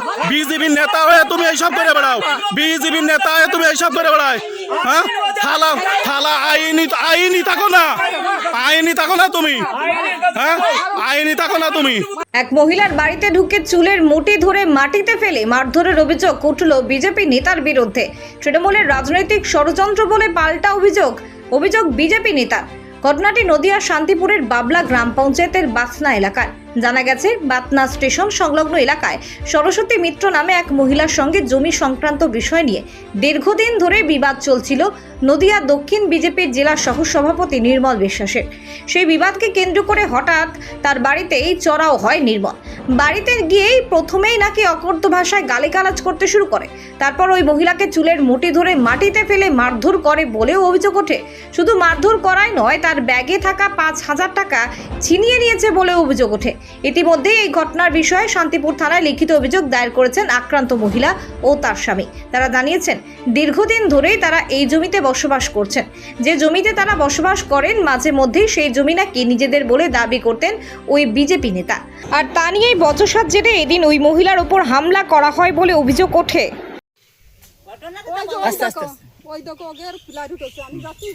বেড়াও। বিজেপির নেতা হয়ে তুমি এইসব করে বেড়াও। বিজেপির নেতা হয়ে তুমি এইসব করে বেড়াও। হ্যাঁ? থালা থালা, আইনি আইনি থাকো না। আইনি থাকো না তুমি। হ্যাঁ? আইনি থাকো না তুমি। এক মহিলার বাড়িতে ঢুকে চুলের মুঠি ধরে মাটিতে ফেলে মারধরের অভিযোগ উঠল বিজেপি নেতার বিরুদ্ধে। তৃণমূলের রাজনৈতিক ষড়যন্ত্র বলে পাল্টা অভিযোগ অভিযোগ বিজেপি নেতা ঘটনাটি নদিয়ার শান্তিপুরের বাবলা গ্রাম পঞ্চায়েতের বাসনা এলাকার। জানা গেছে, বাতনা স্টেশন সংলগ্ন এলাকায় সরস্বতী মিত্র নামে এক মহিলার সঙ্গে জমি সংক্রান্ত বিষয় নিয়ে দীর্ঘদিন ধরে বিবাদ চলছিল নদিয়া দক্ষিণ বিজেপির জেলা সহ সভাপতি নির্মল বিশ্বাসের। সেই বিবাদকে কেন্দ্র করে হঠাৎ তার বাড়িতেই চড়াও হয় নির্মল। বাড়িতে গিয়েই প্রথমেই নাকি অকর্ত ভাষায় গালিগালাজ করতে শুরু করে। তারপর ওই মহিলাকে চুলের মুঠি ধরে মাটিতে ফেলে মারধর করে বলেও অভিযোগ ওঠে। শুধু মারধর করাই নয়, তার ব্যাগে থাকা পাঁচ হাজার টাকা ছিনিয়ে নিয়েছে বলেও অভিযোগ ওঠে। ইতিমধ্যেই এই ঘটনার বিষয়ে শান্তিপুর থানায় লিখিত অভিযোগ দায়ের করেছেন আক্রান্ত মহিলা ও তার স্বামী। তারা জানিয়েছেন দীর্ঘদিন ধরেই তারা এই জমিতে বসবাস করছেন। যে জমিতে তারা বসবাস করেন মাঝে মধ্যেই সেই জমি নাকি নিজেদের বলে দাবি করতেন ওই বিজেপি নেতা। আর তা নিয়েই বচসার জেরে এদিন ওই মহিলার ওপর হামলা করা হয় বলে অভিযোগ ওঠে। যে ওই দেখো ওই দেখো ওগের পিলার উঠেছে আমি যাচ্ছি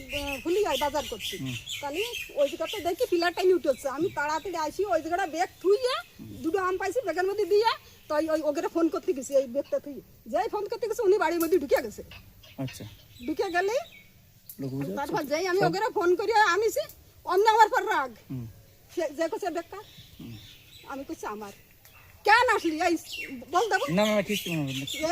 ভুলি যাই বাজার করছি। তাহলে ওই জায়গাতে দেখি পিলারটাই উঠেছে আমি তাড়াতাড়ি আসি ওই জায়গাটা ব্যাগ থুইয়ে দুটো আম পাইছি ব্যাগের মধ্যে দিয়ে তো ওই- ওই ওগেরে ফোন করতে গেছি এই ব্যাগটা থুই যেই ফোন করতে গেছে উনি বাড়ির মধ্যে ঢুকে গেছে। আচ্ছা। ঢুকে গেলে লোক বুঝে তারপর যেই আমি ওগেরে ফোন করি আমিছি অন্য আমার পর রাগ। সে- যে করছে ব্যাগটা আমি করছি আমার। কেন আসলি? এই বল দেবো না না ঠিক ঠিক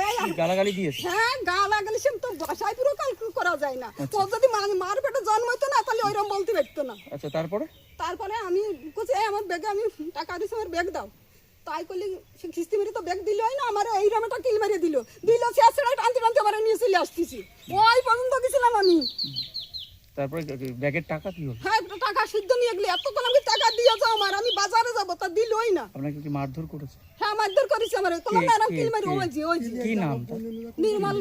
এই আম- গালাগালি দিয়েছে। হ্যাঁ গা সে তো বাসায় পুরো কাল করা যায় না। ও যদি মার পেটে জন্ম হইতো না তাহলে ওইরকম বলতে পারতো না। আচ্ছা তারপরে? তারপরে আমি আমার ব্যাগে আমি টাকা দিছি আমার ব্যাগ দাও। তাই করলি সে খিস্তি মেরে তো ব্যাগ দিলই না আমার এই রামেটা কিল মেরে দিল। দিল সে টানতে টানতে আমার নিয়ে চলে আসতেছি। ওই পর্যন্ত গেছিলাম আমি। তারপরে ব্যাগের টাকা কি হলো? হ্যাঁ একটা টাকা সিদ্ধ নিয়ে গেলে এতক্ষণ আমি টাকা দিয়েছ আমার আমি বাজারে যাব তা দিলই না। আপনাকে কি মারধর করেছে? হ্যাঁ মারধর করেছে আমার তোমার কে- ম্যাডাম কে- কিল মেরে ওই যে ওই যে। কি নাম নির্মল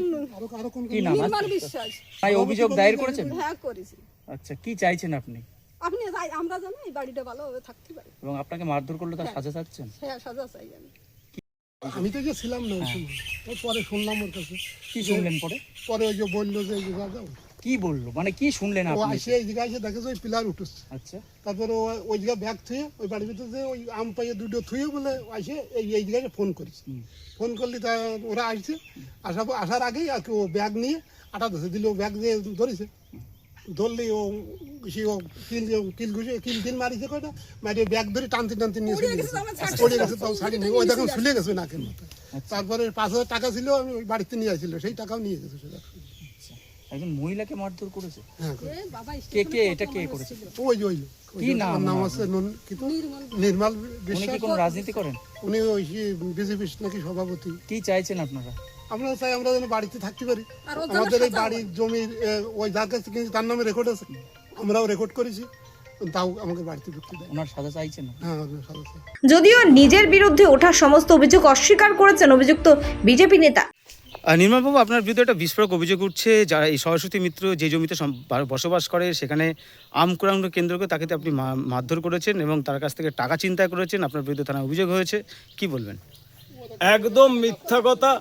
কি নাম? নির্মল বিশ্বাস। তাই অভিযোগ দায়ের করেছেন? হ্যাঁ করেছি। আচ্ছা কি চাইছেন আপনি? আপনি যাই আমরা জানি এই বাড়িটা ভালোভাবে থাকতে পারি। এবং আপনাকে মারধর করলে তার সাজা চাচ্ছেন? হ্যাঁ সাজা চাই আমি। আমি তো গেছিলাম না ওই সময়। পরে শুনলাম ওর কাছে। কি শুনলেন পরে? পরে ওই যে বলল যে যাও। কি বলল? মানে কি শুনলেন ও আপনি আসে এই জায়গায় এসে দেখেছে ওই পিলার উঠেছে। আচ্ছা। তারপরে ও ওই জায়গায় ব্যাগ থুয়ে ওই বাড়ির ভিতরে যে ওই আম পাইয়ে দুটো থুয়ে বলে আসে এই এই জায়গায় ফোন করিস ফোন করলি তা ওরা আসছে আসা আসার আগেই আর কি ও ব্যাগ নিয়ে আটা ধরে দিল ও ব্যাগ দিয়ে ধরেছে। ধরলি ও সে ও কিল কিল ঘুষে কিল কিল মারিছে কয়টা মারিয়ে ব্যাগ ধরে টানতে টানতে নিয়ে চলে গেছে পড়ে গেছে। তাও শাড়ি ওই দেখুন ঝুলে গেছে। নাকের মাথায় তারপরে পাঁচ হাজার টাকা ছিল আমি ওই বাড়িতে নিয়ে আসছিল সেই টাকাও নিয়ে গেছে সেটা। একজন মহিলাকে মারধর করেছে? হ্যাঁ এ বাবা কে কে এটা কে করেছে? ওই ওই কি নাম নাম আছে? নির্মল উনি কি কোনো রাজনীতি করেন? উনি ওই বিজেপি নাকি সভাপতি। কি চাইছেন আপনারা? আমরা চাই আমরা যেন বাড়িতে থাকতে পারি। আমাদের এই বাড়ির জমির ওই যার কাছে কিনেছি তার নামে রেকর্ড আছে। আমরাও রেকর্ড করেছি। তাও আমাকে বাড়িতে ঢুকতে দেয়। ওনার সাজা চাইছেন হ্যাঁ যদিও নিজের বিরুদ্ধে ওঠা সমস্ত অভিযোগ অস্বীকার করেছেন অভিযুক্ত বিজেপি নেতা নির্মলবাবু, আপনার বিরুদ্ধে একটা বিস্ফোরক অভিযোগ উঠছে। যারা এই সরস্বতী মিত্র যে জমিতে বসবাস করে, সেখানে আম কুড়ানো কেন্দ্র করে তাকে আপনি মারধর করেছেন এবং তার কাছ থেকে টাকা চিন্তা করেছেন। আপনার বিরুদ্ধে থানায় অভিযোগ হয়েছে। কি বলবেন? একদম মিথ্যা কথা।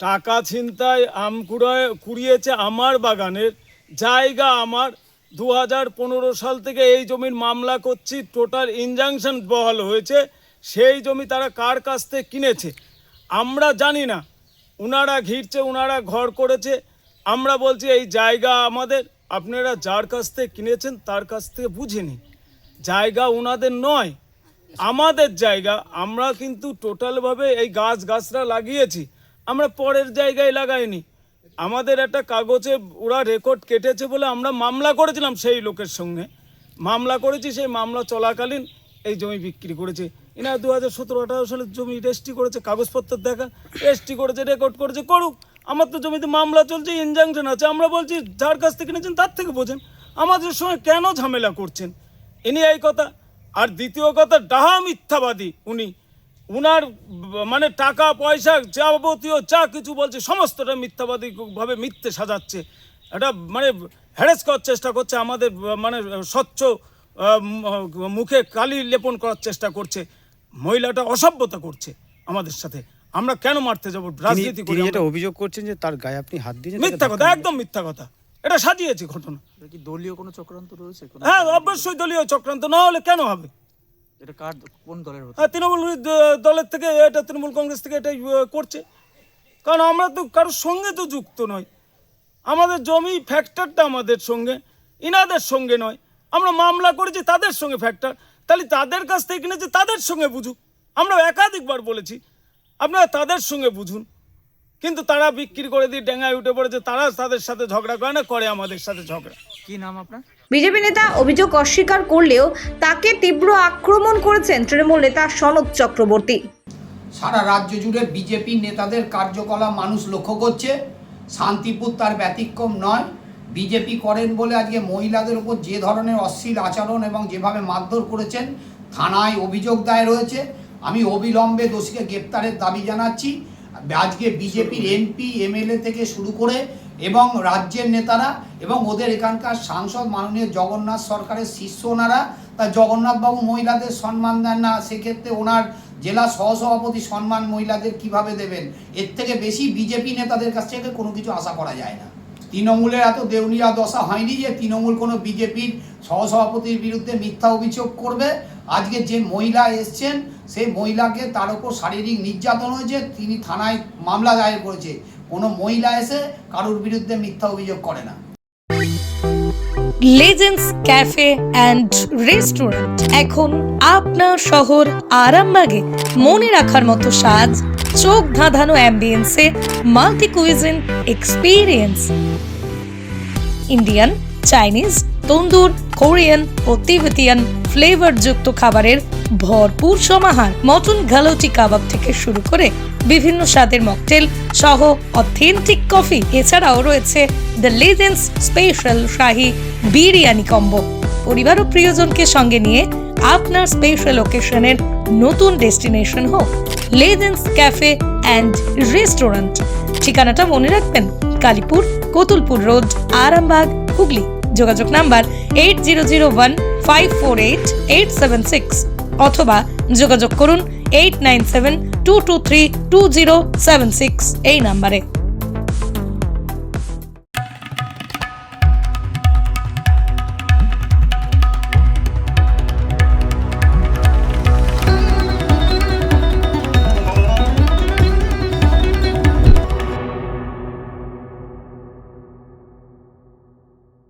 টাকা ছিনতায় আম কুড়ায় কুড়িয়েছে আমার বাগানের। জায়গা আমার। দু হাজার পনেরো সাল থেকে এই জমির মামলা করছি। টোটাল ইনজাংশন বহাল হয়েছে। সেই জমি তারা কার কাছ থেকে কিনেছে? আমরা জানি না। উনারা ঘিরছে, উনারা ঘর করেছে। আমরা বলছি, এই জায়গা আমাদের। আপনারা যার কাছ থেকে কিনেছেন, তার কাছ থেকে বুঝে নিন। জায়গা উনাদের নয়, আমাদের জায়গা। আমরা কিন্তু টোটালভাবে এই গাছ গাছরা লাগিয়েছি। আমরা পরের জায়গায় লাগাইনি। আমাদের একটা কাগজে ওরা রেকর্ড কেটেছে বলে আমরা মামলা করেছিলাম সেই লোকের সঙ্গে। মামলা করেছি, সেই মামলা চলাকালীন এই জমি বিক্রি করেছে। এনারা দু হাজার সতেরো, আঠারো সালের জমি রেজিস্ট্রি করেছে, কাগজপত্র দেখা, রেজিস্ট্রি করেছে রেকর্ড করেছে, করুক। আমার তো জমিতে মামলা চলছে ইনজাংশন আছে। আমরা বলছি, যার কাছ থেকে নিয়েছেন তার থেকে বোঝেন। আমাদের সঙ্গে কেন ঝামেলা করছেন? ইনি এই কথা। আর দ্বিতীয় কথা, ডাহা মিথ্যাবাদী উনি। উনার মানে টাকা, পয়সা যাবতীয় যা কিছু বলছে, সমস্তটা মিথ্যাবাদী ভাবে মিথ্যে সাজাচ্ছে। এটা মানে হ্যারেস করার চেষ্টা করছে আমাদের মানে স্বচ্ছ মুখে কালি লেপন করার চেষ্টা করছে। মহিলাটা অসভ্যতা করছে আমাদের সাথে। আমরা কেন মারতে যাব? রাজনীতি করে যেটা অভিযোগ করছেন যে তার গায়ে আপনি হাত দিয়েছেন মিথ্যা কথা একদম মিথ্যা কথা। এটা সাজিয়েছে ঘটনা। কি দলীয় কোনো চক্রান্ত রয়েছে? হ্যাঁ অবশ্যই দলীয় চক্রান্ত না হলে কেন হবে? এটা কার কোন দলের হ্যাঁ তৃণমূল দলের থেকে এটা তৃণমূল কংগ্রেস থেকে এটাই করছে। কারণ আমরা তো কারোর সঙ্গে তো যুক্ত নয় আমাদের জমি ফ্যাক্টরটা আমাদের সঙ্গে ইনাদের সঙ্গে নয়। আমরা মামলা করেছি তাদের সঙ্গে ফ্যাক্টর তাহলে তাদের কাছ থেকে কিনেছে তাদের সঙ্গে বুঝুক। আমরা একাধিকবার বলেছি আপনারা তাদের সঙ্গে বুঝুন। কিন্তু তারা বিক্রি করে দিয়ে ডেঙ্গায় উঠে পড়েছে তারা তাদের সাথে ঝগড়া করে না করে আমাদের সাথে ঝগড়া। কি নাম আপনার? বিজেপি নেতা অভিযোগ অস্বীকার করলেও তাকে তীব্র আক্রমণ করেছেন তৃণমূল নেতা সনদ চক্রবর্তী। সারা রাজ্য জুড়ে বিজেপি নেতাদের কার্যকলাপ মানুষ লক্ষ্য করছে শান্তিপুর তার ব্যতিক্রম নয় বিজেপি করেন বলে আজকে মহিলাদের উপর যে ধরনের অশ্লীল আচরণ এবং যেভাবে মারধর করেছেন, থানায় অভিযোগ দায়ের হয়েছে। আমি অবিলম্বে দোষীকে গ্রেপ্তারের দাবি জানাচ্ছি। আজকে বিজেপির এমপি এমএলএ থেকে শুরু করে এবং রাজ্যের নেতারা এবং ওদের এখানকার সাংসদ মাননীয় জগন্নাথ সরকারের শিষ্য ওনারা, তা জগন্নাথবাবু মহিলাদের সম্মান দেন না, সেক্ষেত্রে ওনার জেলা সহসভাপতি সম্মান মহিলাদের কীভাবে দেবেন? এর থেকে বেশি বিজেপি নেতাদের কাছ থেকে কোনো কিছু আশা করা যায় না। তৃণমূলের এত দেউলিয়া দশা হয়নি যে তৃণমূল কোনো বিজেপির সহসভাপতির বিরুদ্ধে মিথ্যা অভিযোগ করবে? আজকে যে মহিলা এসছেন, সেই মহিলাকে তার উপর শারীরিক নির্যাতন হয়েছে, তিনি থানায় মামলা দায়ের করেছে। কোনো মহিলা এসে কারোর বিরুদ্ধে মিথ্যা অভিযোগ করে না। Legends cafe and restaurant. এখন আপনার শহর আরামবাগে। মনে রাখার মতো সাজ, চোখ ধাঁধানো অ্যাম্বিয়েন্সে multi cuisine experience. Indian Chinese tandoor Korean ও তিবেতিয়ান ফ্লেভারযুক্ত খাবারের ভরপুর সমাহার। মটন গালোটি কাবাব থেকে শুরু করে বিভিন্ন স্বাদের মকটেল সহ অথেন্টিক কফি এছাড়াও রয়েছে the Legends special shahi biryani combo পরিবার ও প্রিয়জনকে সঙ্গে নিয়ে আপনার স্পেশাল ওকেশনের নতুন ডেস্টিনেশন হোক। লেজেন্স ক্যাফে অ্যান্ড রেস্টুরেন্ট ঠিকানাটা মনে রাখবেন কালীপুর, কোতুলপুর রোড, আরামবাগ, হুগলি। যোগাযোগ number eight zero zero one five four eight eight seven six অথবা যোগাযোগ করুন eight nine seven two two three two zero seven six এই নাম্বারে।